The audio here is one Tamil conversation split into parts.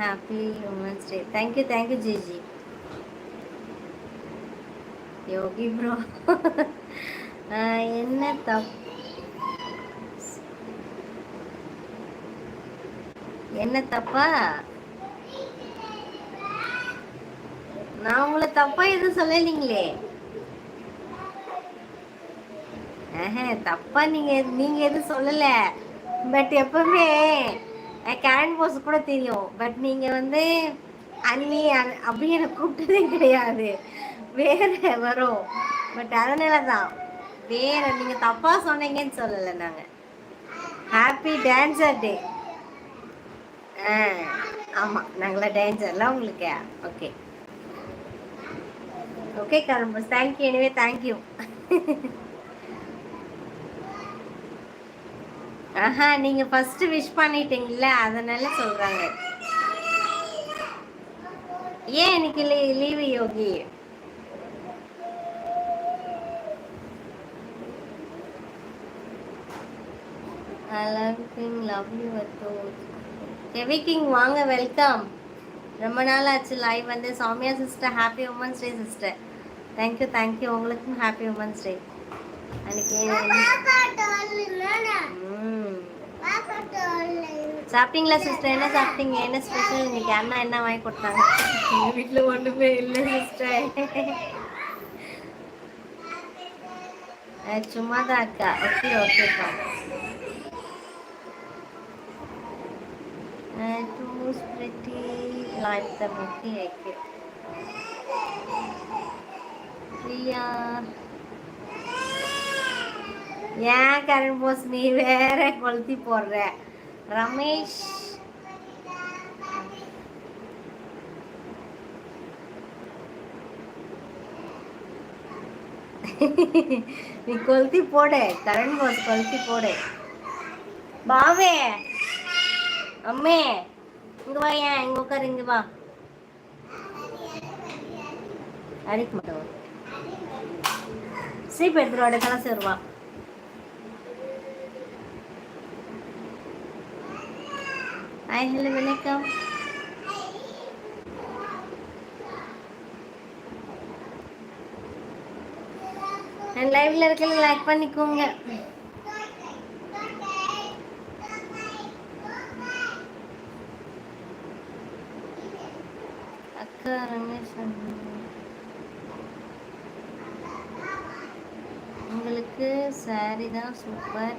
Happy women's day thank you thank you GG Yogi bro என்ன தப் என்ன தப்பா? நான் உங்களை தப்பா எதுவும் சொல்லலீங்களே. தப்பா நீங்க நீங்க எதுவும் சொல்லல. பட் எப்பவுமே கேரன் போஸ் கூட தெரியும். பட் நீங்க வந்து அண்ணி அப்படி எனக்கு கூப்பிட்டதே கிடையாது. வேற வரும். பட் அதனால தான் வேற நீங்க தப்பா சொன்னீங்கன்னு சொல்லல நாங்க. ஹாப்பி டான்சர் டே ஆமா. நாங்களாம் டான்சர்லாம் உங்களுக்கு okay okay கரம்பஸ் thank you anyway thank you ஆஹா நீங்க ஃபர்ஸ்ட் விஷ் பண்ணிட்டீங்கல்ல அதனால சொல்றாங்க. ஏன் இன்னைக்கு leave Yogi? I love you, love you, கெவிக்கிங் வாங்க வெல்கம் ரொம்ப நாள் ஆச்சு லைவ் வந்து. Soumya sister happy women's day sister thank you thank you உங்களுக்கும் ஹாப்பி உமன்ஸ் டே அன்னைக்கு சாப்பிட்டீங்களா சிஸ்டர் என்ன சாப்பிட்டீங்க? என்ன ஸ்பெஷல் இன்னைக்கு அண்ணா என்ன வாங்கி கொடுத்தாங்க? எங்கள் வீட்டில் ஒன்றுமே இல்லை சிஸ்டர் சும்மா தான் அக்கா ஓகே ஓகேப்பா pretty like the movie okay Priya. ஏன் கரண் போஸ் நீ வேற கொளுத்தி போடுற? ரமேஷ். நீ கொளுத்தி போடு கரண் போஸ் கொளுத்தி போடு. பாவே. அம்மே இங்க வா ஏன் இங்க உட்காரு இங்க வா. அடிக்க மாட்டோம் சீப் எடுத்துருவாடு கலசி வருவா. ஹாய் ஹலோ வணக்கம் லைவ்ல இருக்க லைக் பண்ணிக்கோங்க. அக்கா ரமேஷ் உங்களுக்கு சாரி தான் சூப்பர்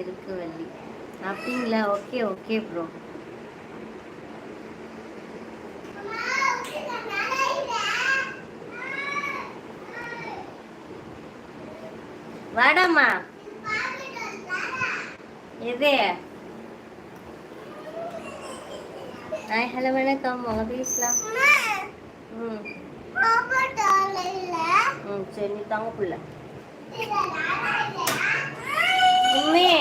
இருக்கு வள்ளி. அப்படிங்களா? ஓகே ஓகே ப்ரோ வடமா எது? ஹாய் ஹலோ வணக்கம். உங்க பேசலாம் ம். ம் சரி நீ தாங்க பிள்ளை. உண்மையே.